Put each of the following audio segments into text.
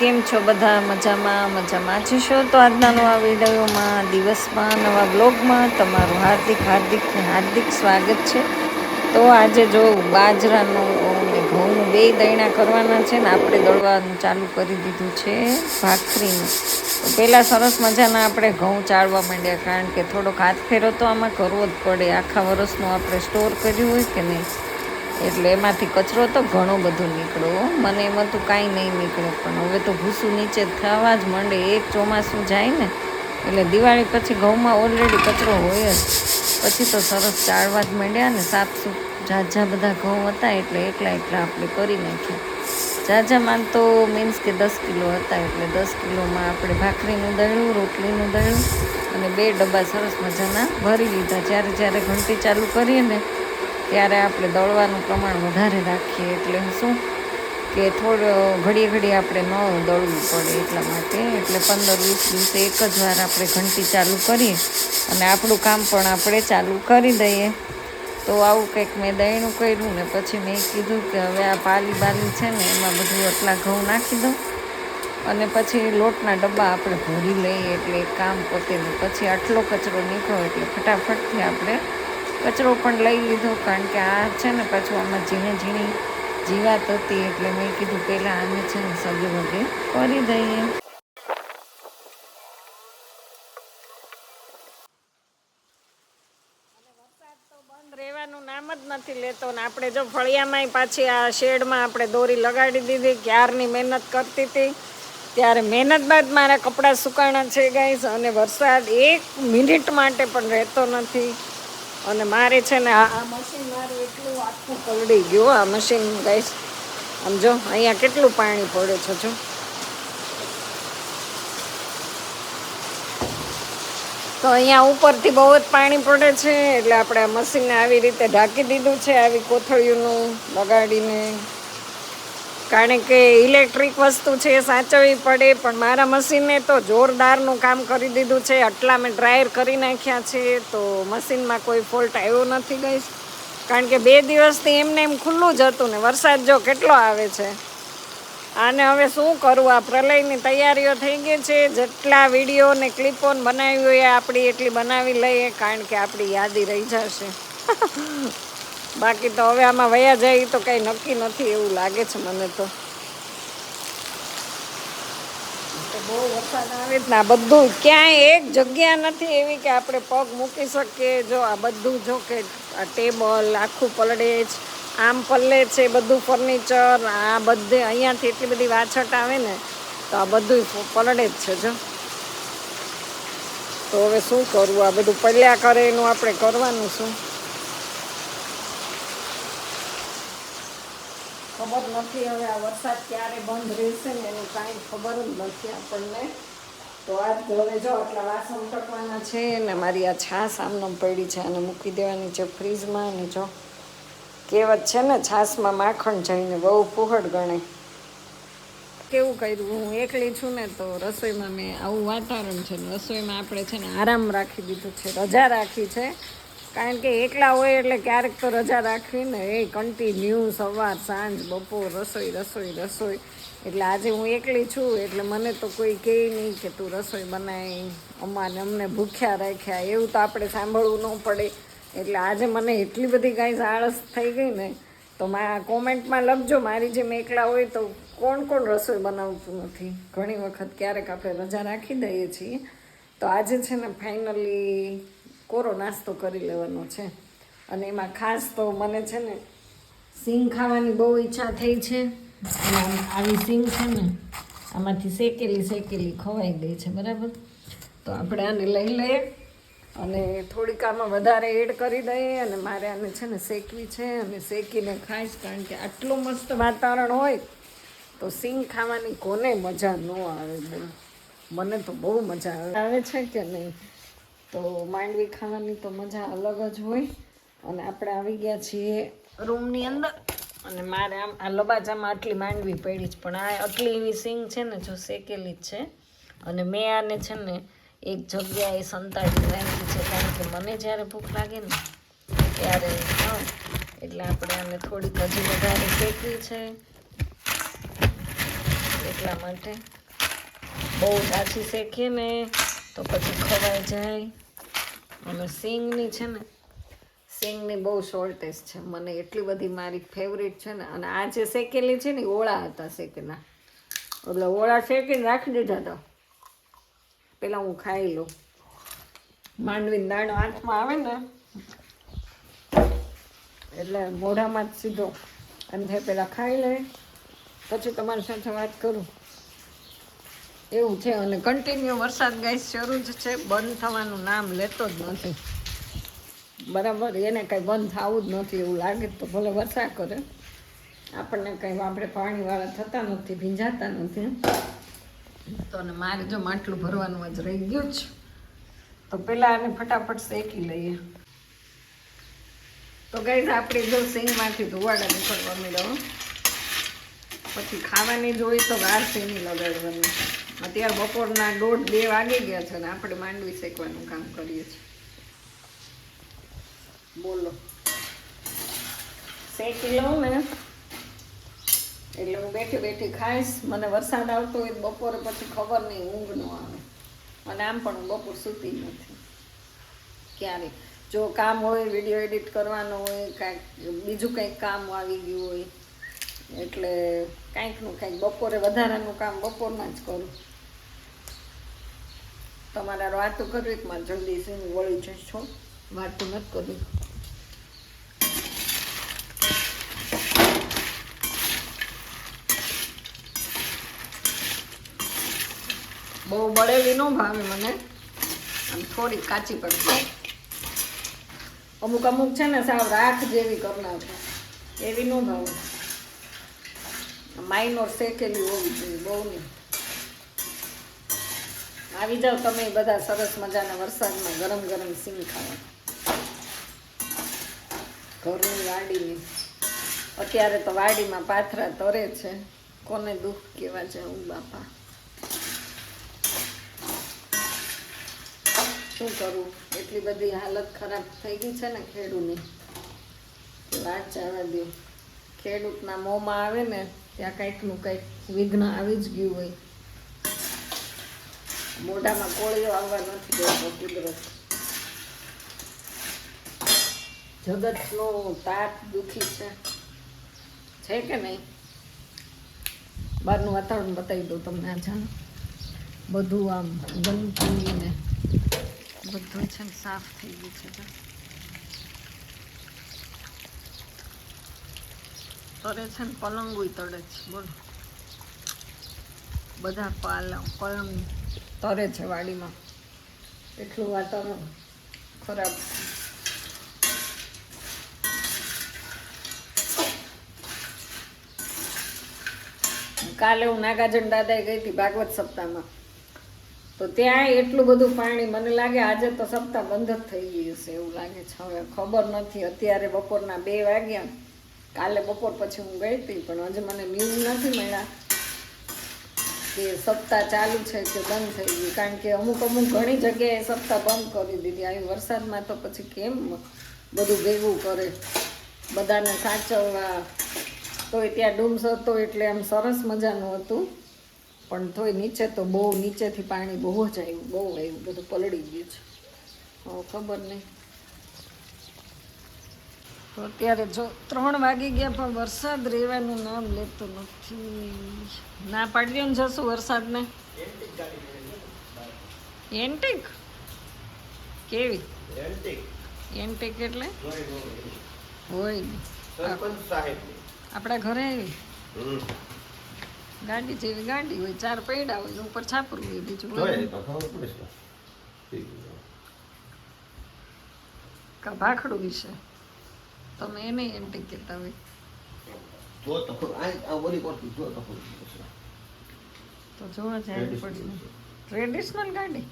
કેમ છો બધા? મજામાં મજામાં જ છો? તો આજના નવા વિડીયોમાં, દિવસમાં, નવા બ્લોગમાં તમારું હાર્દિક હાર્દિક હાર્દિક સ્વાગત છે. તો આજે જો બાજરાનું ઘઉંનું બે દૈણા કરવાના છે ને, આપણે દળવાનું ચાલુ કરી દીધું છે ભાખરીનું. તો પહેલાં સરસ મજાના આપણે ઘઉં ચાળવા માંડ્યા, કારણ કે થોડોક હાથ ફેરો તો આમાં કરવો જ પડે. આખા વરસનું આપણે સ્ટોર કર્યું હોય કે નહીં? એટલે એમાંથી કચરો તો ઘણો બધો નીકળ્યો મને એમાં તો કાંઈ નહીં નીકળે, પણ હવે તો ભૂસું નીચે થવા જ માંડે. એક ચોમાસું જાય ને, એટલે દિવાળી પછી ઘઉંમાં ઓલરેડી કચરો હોય જ. પછી તો સરસ ચાળવા જ માંડ્યા ને, સાફ સૂફ ઝાઝા બધા ઘઉં હતા, એટલે એકલા એકલા આપણે કરી નાખ્યા. ઝાઝામાં તો મીન્સ કે દસ કિલો હતા, એટલે દસ કિલોમાં આપણે ભાખરીનું દળ્યું, રોટલીનું દળ્યું અને બે ડબ્બા સરસ મજાના ભરી લીધા. જ્યારે જ્યારે ઘંટી ચાલુ કરીએ ને ત્યારે આપણે દોડવાનું પ્રમાણ વધારે રાખીએ. એટલે શું કે થોડો ઘડીએ ઘડીએ આપણે ન દોડવું પડે એટલા માટે. એટલે પંદર વીસ દિવસે એક જ વાર આપણે ઘંટી ચાલુ કરીએ અને આપણું કામ પણ આપણે ચાલુ કરી દઈએ. તો આવું કંઈક મેં દહીણું કર્યું ને પછી મેં કીધું કે હવે આ પાલી બાલી છે ને એમાં બધું આટલા ઘઉં નાખી દઉં. અને પછી લોટના ડબ્બા આપણે ભરી લઈએ એટલે કામ પતે પછી આટલો કચરો નીકળો એટલે ફટાફટથી આપણે કચરો પણ લઈ લીધો કારણ કે આ છે ને પાછું આમાં ઝીણી ઝીણી જીવાત હતી એટલે મેં કીધું પહેલાં આને છે ને સગે વગે કરી દઈએ. નામ જ નથી લેતો ને આપણે જો ફળિયામાંય પાછી આ શેડમાં આપણે દોરી લગાડી દીધી, ક્યારની મહેનત કરતી હતી? ત્યારે મહેનત બાદ મારા કપડાં સુકાણા છે ગાઈસ અને વરસાદ એક મિનિટ માટે પણ રહેતો નથી. અને મારે છે ને આ મશીન મારું એટલું આખું પલડી ગયું આ મશીન ગાઈસ આમ જો, અહીંયા કેટલું પાણી પડે છે જો. તો અહીંયા ઉપરથી બહુ જ પાણી પડે છે, એટલે આપણે આ મશીનને આવી રીતે ઢાંકી દીધું છે, આવી કોથળીઓનું લગાડીને કારણ કે ઇલેક્ટ્રિક વસ્તુ છે એ સાચવવી પડે, પણ મારા મશીને તો જોરદારનું કામ કરી દીધું છે. આટલા મેં ડ્રાયર કરી નાખ્યા છે, તો મશીનમાં કોઈ ફોલ્ટ આવ્યો નથી ગઈ કારણ કે બે દિવસથી એમને એમ ખુલ્લું જ હતું ને, વરસાદ જો કેટલો આવે છે. આને હવે શું કરવું આ પ્રલયની તૈયારીઓ થઈ ગઈ છે. જેટલા વીડિયો ને ક્લિપો બનાવી હોય આપણી એટલી બનાવી લઈએ, કારણ કે આપણી યાદી રહી જશે. બાકી તો હવે આમાં વયા જાય તો કંઈ નક્કી નથી, એવું લાગે છે મને તો. બહુ વરસાદ બધું ક્યાંય એક જગ્યા નથી એવી કે આપણે પગ મૂકી શકીએ. જો આ બધું જો કે આ ટેબલ, આખું પલળે જ આમ પલ્લે છે, બધું ફર્નિચર, આ બધે અહીંયાથી એટલી બધી વાછટ આવે ને, તો આ બધું પલળે જ છે જો. તો હવે શું કરવું? આ બધું પડ્યા કરે એનું આપણે કરવાનું શું? ખબર નથી હવે આ વરસાદ ક્યારે બંધ રહેશે ને એની કાંઈ ખબર જ નથી આપણને. તો આજ હવે જો આટલા વાસણ ટકવાના છે ને મારી આ છાશ આમનો પડી છે અને મૂકી દેવાની છે ફ્રીજમાં અને જો કહેવત છે ને છાશમાં માખણ જઈને બહુ પુહડ ગણે. કેવું કર્યું? હું એકલી છું ને તો રસોઈમાં મેં આવું વાતાવરણ છે ને, રસોઈમાં આપણે છે ને આરામ રાખી દીધું છે, રજા રાખી છે. કારણ કે એકલા હોય એટલે ક્યારેક તો રજા રાખવી ને એ કન્ટિન્યુ સવાર, સાંજ, બપોર, રસોઈ રસોઈ રસોઈ. એટલે આજે હું એકલી છું, એટલે મને તો કોઈ કહે નહીં કે તું રસોઈ બનાવી અમાને અમને ભૂખ્યા રાખ્યા, એવું તો આપણે સાંભળવું ન પડે. એટલે આજે મને એટલી બધી કાંઈ આળસ થઈ ગઈ ને, તો મા કોમેન્ટમાં લખજો, મારી જેમ એકલા હોય તો કોણ કોણ રસોઈ બનાવતું નથી. ઘણી વખત ક્યારેક આપણે રજા રાખી દઈએ છીએ. તો આજે છે ને ફાઇનલી કોરો નાસ્તો કરી લેવાનો છે. અને એમાં ખાસ તો મને છે ને સિંગ ખાવાની બહુ ઈચ્છા થઈ છે. આવી સિંગ છે ને, આમાંથી શેકેલી શેકેલી ખવાઈ ગઈ છે, બરાબર? તો આપણે આને લઈ લઈએ અને થોડીક આમાં વધારે એડ કરી દઈએ અને મારે આને છે ને શેકવી છે અને શેકીને ખાઈશ કારણ કે આટલું મસ્ત વાતાવરણ હોય તો સિંગ ખાવાની કોને મજા ન આવે મને તો બહુ મજા આવે. આવે છે કે નહીં? તો માંડવી ખાવાની તો મજા અલગ જ હોય. અને આપણે આવી ગયા છીએ રૂમની અંદર. અને મારે આમ આ લબાચામાં આટલી માંડવી પડી જ પણ આ આટલી એવી સિંગ છે ને જો શેકેલી જ છે. અને મેં આને છે ને એક જગ્યાએ સંતાડી રાખી છે. કારણ કે મને જ્યારે ભૂખ લાગે ને ત્યારે, હા, એટલે આપણે આને થોડીક હજી વધારે શેકવી છે. એટલા માટે બહુ સાચી શેકીએ ને તો પછી ખવાઈ જાય. અને સિંગની છે ને, સિંગની બહુ શોર્ટેજ છે. મને એટલી બધી મારી ફેવરિટ છે ને, અને આ જે શેકેલી છે ને ઓળા હતા શેકેલા. એટલે ઓળા શેકીને રાખી દીધા હતા. પેલા હું ખાઈ લઉં. માંડવી દાણો હાથમાં આવે ને, એટલે મોઢામાં જ સીધો અને પેલા ખાઈ લે. પછી તમારી સાથે વાત કરું. એવું છે અને કન્ટિન્યુ વરસાદ ગાઈસ શરૂ જ છે. બંધ થવાનું નામ લેતો જ નથી. બરાબર, એને કંઈ બંધ થવું જ નથી એવું લાગે તો ભલે વરસાદ કરે. આપણને કંઈ આપણે પાણીવાળા થતા નથી, ભીંજાતા નથી. તો અને મારે જો માટલું ભરવાનું જ રહી ગયું છે તો પહેલાં આને ફટાફટ શેકી લઈએ. તો ગઈ આપણે જો સિંગમાંથી ધોવાડા નીકળવા મળ્યો પછી ખાવાની જોઈ તો વાર સિંગની લગાડવાની? અત્યારે બપોરના દોઢ બે વાગી ગયા છે ને આપણે માંડવી શેકવાનું કામ કરીએ છીએ. બોલો. શેકી લઉં ને એટલે હું બેઠી બેઠી ખાઈશ. મને વરસાદ આવતો હોય બપોરે પછી ખબર નહીં, ઊંઘ ન આવે. અને આમ પણ હું બપોર સૂતી નથી. ક્યારેય જો કામ હોય, વીડિયો એડિટ કરવાનો હોય, કાંઈક બીજું કંઈક કામ આવી ગયું હોય, એટલે કાંઈકનું કાંઈક બપોરે વધારાનું કામ બપોરના જ કરું. તમારે વાતું કરવી કે મારે જલ્દી સિંહ વળી જશો વાતું નથી કરવી. બહુ બળેલી ન ભાવે મને. આમ થોડી કાચી પડશે અમુક અમુક છે ને સાવ રાખ જેવી કરનાર એવી ન ભાવે. માઇનોર શેકેલી હોવી જોઈએ, બહુ નહીં. આવી જાઓ તમે બધા સરસ મજાના વરસાદમાં ગરમ ગરમ સિંગ ખાવા ઘરની વાડીની. અત્યારે તો વાડીમાં પાથરા તરે છે. કોને દુઃખ કેવા જવું બાપા? શું કરું? એટલી બધી હાલત ખરાબ થઈ ગઈ છે ને ખેડૂની વાત જવા દો. ખેડૂતના મોંમાં આવે ને ત્યાં કાંઈકનું કંઈક વિઘ્ન આવી જ ગયું હોય. મોઢામાં કોળીઓ આવવા નથી દેતો કુદરત. જગતનો તાપ દુખી છે. છે કે નહીં? બહારનું વાતાવરણ બતાવી દઉં તમને આ જાણ. બધું આમ ગંદકી ને બધું છે ને સાફ થઈ ગયું છે. તરે છે ને પલંગુય તળે છે, બોલો. બધા પાલંગ, પલંગ તરે છે વાડીમાં. એટલું વાતાવરણ ખરાબ કાલે હું નાગાર્જુન દાદાએ ગઈ હતી ભાગવત સપ્તાહમાં. તો ત્યાં એટલું બધું પાણી મને લાગે આજે તો સપ્તાહ બંધ જ થઈ ગયું છે એવું લાગે છે. હવે ખબર નથી, અત્યારે બપોરના બે વાગ્યા. કાલે બપોર પછી હું ગઈ હતી, પણ હજી મને ન્યૂઝ નથી મળ્યા કે સપ્તાહ ચાલુ છે કે બંધ થઈ ગયું. કારણ કે અમુક અમુક ઘણી જગ્યાએ સપ્તાહ બંધ કરી દીધી. આવી વરસાદમાં તો પછી કેમ બધું ભેગું કરે? બધાને સાચવવા. તોય ત્યાં ડૂમ્સ હતો એટલે આમ સરસ મજાનું હતું. પણ તોય નીચે તો બહુ નીચેથી પાણી બહુ જ આવ્યું, બહુ આવ્યું. બધું પલળી ગયું છે. ખબર નહીં. તો અત્યારે જો ત્રણ વાગી ગયા પણ વરસાદ રહેવાનું નામ લેતો નથી. ના પાડ્યો ને જશું વરસાદને. એન્ટિક? કેવી? એન્ટિક એટલે? હોય આપણા ઘરે આવી? ગાડી જેવી ગાડી હોય ચાર પૈડા હોય ઉપર છાપરું હોય બીજું હોય ભાખડું વિશે? તમે એને એન્ટિક કહેતા હોય તો જોવા જાય પડશે ટ્રેડિશનલ ગાડી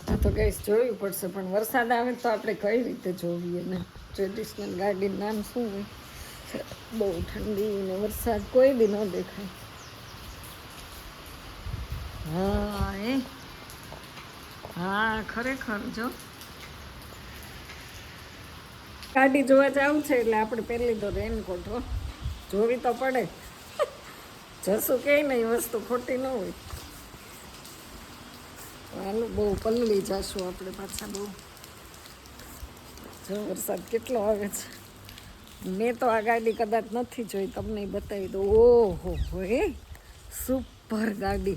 તો તો ગઈશ જોયું પડશે પણ વરસાદ આવે તો આપણે કઈ રીતે જોવીએ ને ટ્રેડિશનલ ગાડીનું નામ શું હોય બહુ ઠંડી ને વરસાદ કોઈ બી ન દેખાય હા એ હા ખરેખર જો ગાડી જોવા જવું છે એટલે આપણે પહેલી તો રેનકોટ હો. જોવી તો પડે. જશું કે નહીં વસ્તુ ખોટી ન હોય. હાલો, બહુ પલળી જશું આપણે પાછા બહુ. જો વરસાદ કેટલો આવે છે. મેં તો આ ગાડી કદાચ નથી જોઈ, તમને બતાવી દઉં. ઓહો હો સુપર ગાડી.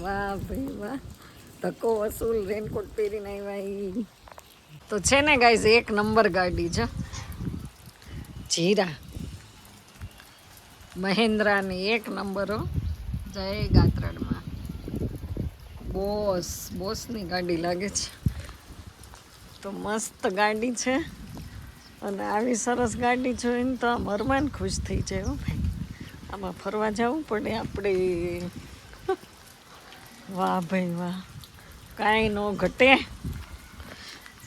વાહ ભાઈ વાહ. ધક્કો વસૂલ રેનકોટ પહેરીને આવ્યા. તો છે ને ગાઈઝ એક નંબર ગાડી છે. જીરા. મહેન્દ્રાની એક નંબરો જય ગાત્રડમાં. બોસ, બોસની ગાડી લાગે છે. તો મસ્ત ગાડી છે. અને આવી સરસ ગાડી જોઈને તો આમ અરમાન ખુશ થઈ જાય હો ભાઈ. આમાં ફરવા જવું પડે આપણે. વાહ ભાઈ વાહ. કાંઈ ન ઘટે.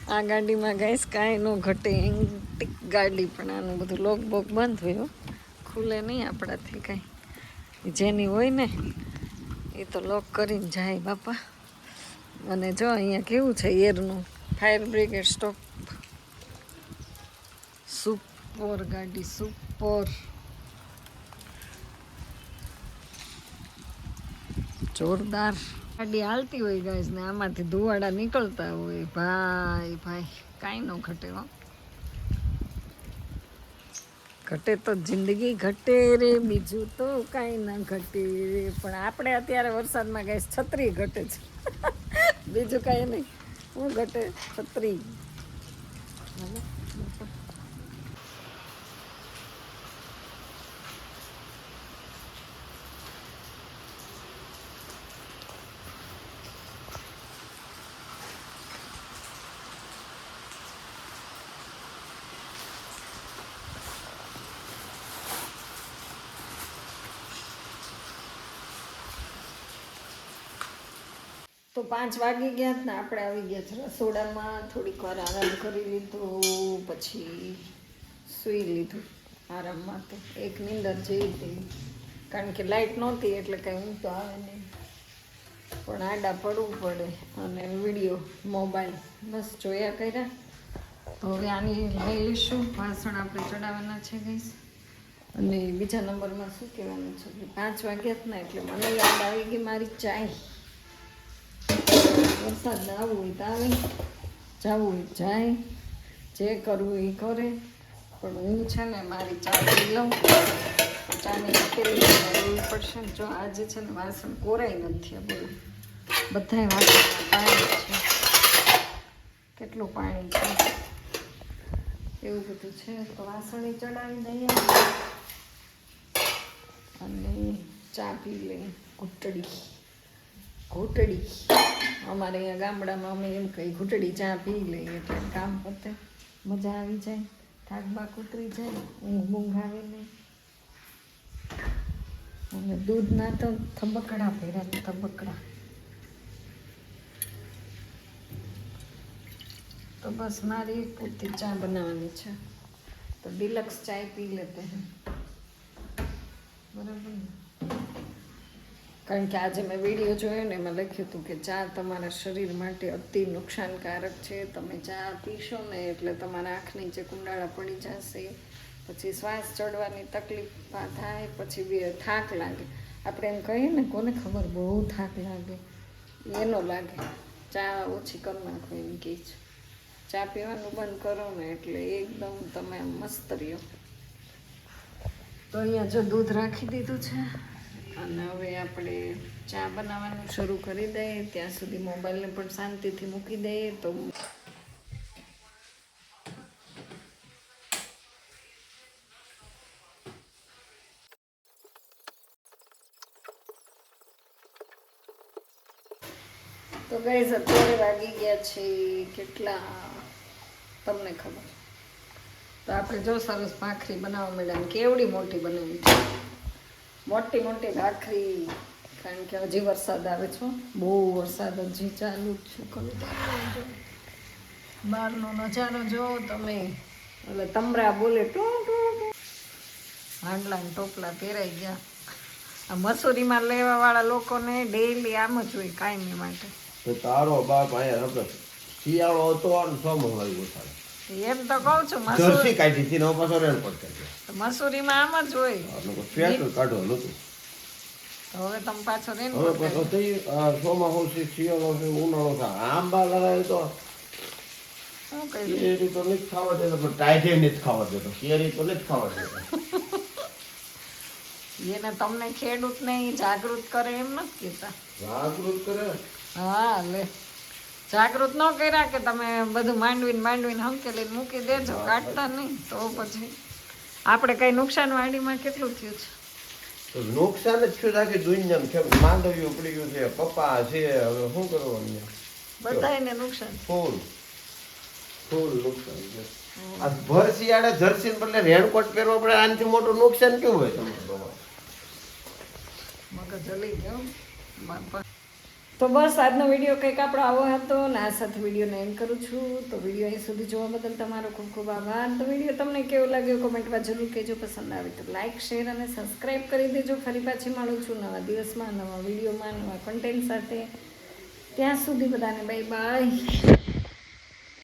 આ ગાડીમાં ગઈશ કાંઈ ન ઘટે. એન્ટિક ગાડી પણ આનું બધું લોક બોક બંધ હોય ખુલે નહીં આપણાથી કાંઈ. જેની હોય ને, એ તો લોક કરીને જાય બાપા. અને જો અહીંયા કેવું છે, એરનું ફાયર બ્રિગેડ સ્ટોપ સુપર ગાડી સુપર જોરદાર. ગાડી હાલતી હોય ગાઈસ ને આમાંથી ધુવાડા નીકળતા હોય. ભાઈ ભાઈ, કાંઈ ન ઘટે હો. ઘટે તો જિંદગી ઘટે રે, બીજું તો કાંઈ ના ઘટે રે. પણ આપણે અત્યારે વરસાદમાં ગાય છત્રી ઘટે છે. બીજું કાંઈ નહીં. હું ઘટે? છત્રી. પાંચ વાગી ગયા ને આપણે આવી ગયા રસોડામાં, થોડીક વાર આરામ કરી લીધો, પછી સૂઈ લીધું આરામમાં તો એક નિંદર જેવી હતી કારણ કે લાઇટ નહોતી એટલે કંઈ ઊંઘ તો આવે નહીં. પણ આડા પડવું પડે અને વીડિયો મોબાઈલ બસ જોયા કર્યા. તો હવે આની લઈ લઈશું. વાસણ આપણે ચડાવવાના છે ગઈશ અને બીજા નંબરમાં શું કહેવાનું છે? કે પાંચ વાગ્યા જ ને એટલે મને યાદ આવી ગઈ મારી ચાય. વરસાદ આવવું હોય તો આવે. જવું હોય જાય. જે કરવું એ કરે. પણ હું છે ને મારી ચા પી લઉં. ચાની તપેલી લેવી પડશે ને જો આજે છે ને વાસણ કોરાય નથી બોલું બધાય વાસણમાં પાણી છે. કેટલું પાણી છે? એવું બધું છે. તો વાસણ ચડાવી દઈએ. અને ચા પી લઈએ. ઘૂંટડી. ઘૂંટડી. અમારે અહીંયા ગામડામાં અમે એમ કઈ ઘૂંટડી ચા પી લઈએ એટલે કામ પતે. મજા આવી જાય. થાક બાક ઉતરી જાય, ઊંઘ બૂંઘ આવે નહીં. અને દૂધના તો થબકડા ભર્યા થબકડા તો બસ મારી પૂરતી ચા બનાવવાની છે. તો ડિલક્સ ચાય પી લેતે બરાબર કારણ કે આજે મેં વીડિયો જોયો ને એમાં લખ્યું હતું કે ચા તમારા શરીર માટે અતિ નુકસાનકારક છે. તમે ચા પીશો ને એટલે તમારા આંખ નીચે કુંડાળા પડી જશે, પછી શ્વાસ ચડવાની તકલીફ થાય, પછી બે થાક લાગે. આપણે એમ કહીએ ને, કોને ખબર? બહુ થાક લાગે. એનો લાગે. ચા ઓછી કરી નાખો એમ કહે છે. ચા પીવાનું બંધ કરો ને એટલે એકદમ તમે મસ્ત રહ્યો. તો અહીંયા જો દૂધ રાખી દીધું છે. અને હવે આપણે ચા બનાવવાનું શરૂ કરી દઈએ. ત્યાં સુધી મોબાઈલને પણ શાંતિથી મૂકી દઈએ તો તો ગઈ અત્યારે વાગી ગયા છે કેટલા? તમને ખબર. તો આપણે જો સરસ ભાખરી બનાવવા માંડ્યા કેવડી મોટી બનાવી છે. મોટી મોટી ભાખરી. કારણ કે હજી વરસાદ આવે છે. બહુ વરસાદ હજી ચાલુ જ છે. કવિતા બહારનો નજારો જો તમે. એટલે તમરા બોલે ટુ ટુ. હાંડલા ટોપલા પહેરાઈ ગયા. આ મસૂરીમાં લેવા વાળા લોકોને ડેઈલી આમ જ હોય કાયમી માટે. તારો બાપ અહીંયા હતો શિયાળો હતો અને ચોમાસું હોય એમ તો કહું છું મસૂરી કાઢી હતી ને પાછો રેનકોટ કાઢ્યો મસૂરીમાં આમ જ હોય. સ્વેટર કાઢવાનું હતું તો. હવે તમે પાછો હવે પાછો થઈ ચોમાસું છે શિયાળો છે ઉનાળો છે આંબા લગાવે તો. શું કેરી તો નથી ખાવા દેતો પણ ટાઈટે નથી ખાવા દેતો. કેરી તો નથી ખાવા દેતો. એને તમને ખેડૂત ને જાગૃત કરે એમ નથી કહેતા. જાગૃત કરે? હા લે. જાગૃત ન કર્યા કે તમે બધું માંડવીને માંડવીને હંકેલીને મૂકી દેજો કાઢતા નહીં તો પછી આપણે કઈ નુકસાન વાડીમાં કેટલું થયું છે? તો નુકસાન જ થયું આખી દુનિયામાં છે માંડવીઓ પડી ગયું છે પપ્પા છે હવે શું કરવું અમને બધાને નુકસાન ફૂલ ફૂલ નુકસાન છે. આ ભર શિયાળે જર્સી બદલે રેનકોટ પહેરવા પડે આનાથી મોટું નુકસાન કેવું હોય? મગજ હલી ગયો તો બસ આજનો વીડિયો કંઈક આપણો આવો હતો ને આ સાથે વિડીયોને એન્ડ કરું છું. તો વીડિયો અહીં સુધી જોવા બદલ તમારો ખૂબ ખૂબ આભાર. તો વીડિયો તમને કેવો લાગ્યો કોમેન્ટમાં જરૂર કહેજો. પસંદ આવે તો લાઇક શેર અને સબસ્ક્રાઈબ કરી દેજો. ફરી પાછી મળું છું નવા દિવસમાં, નવા વિડીયોમાં, નવા કન્ટેન્ટ સાથે. ત્યાં સુધી બધાને બાય બાય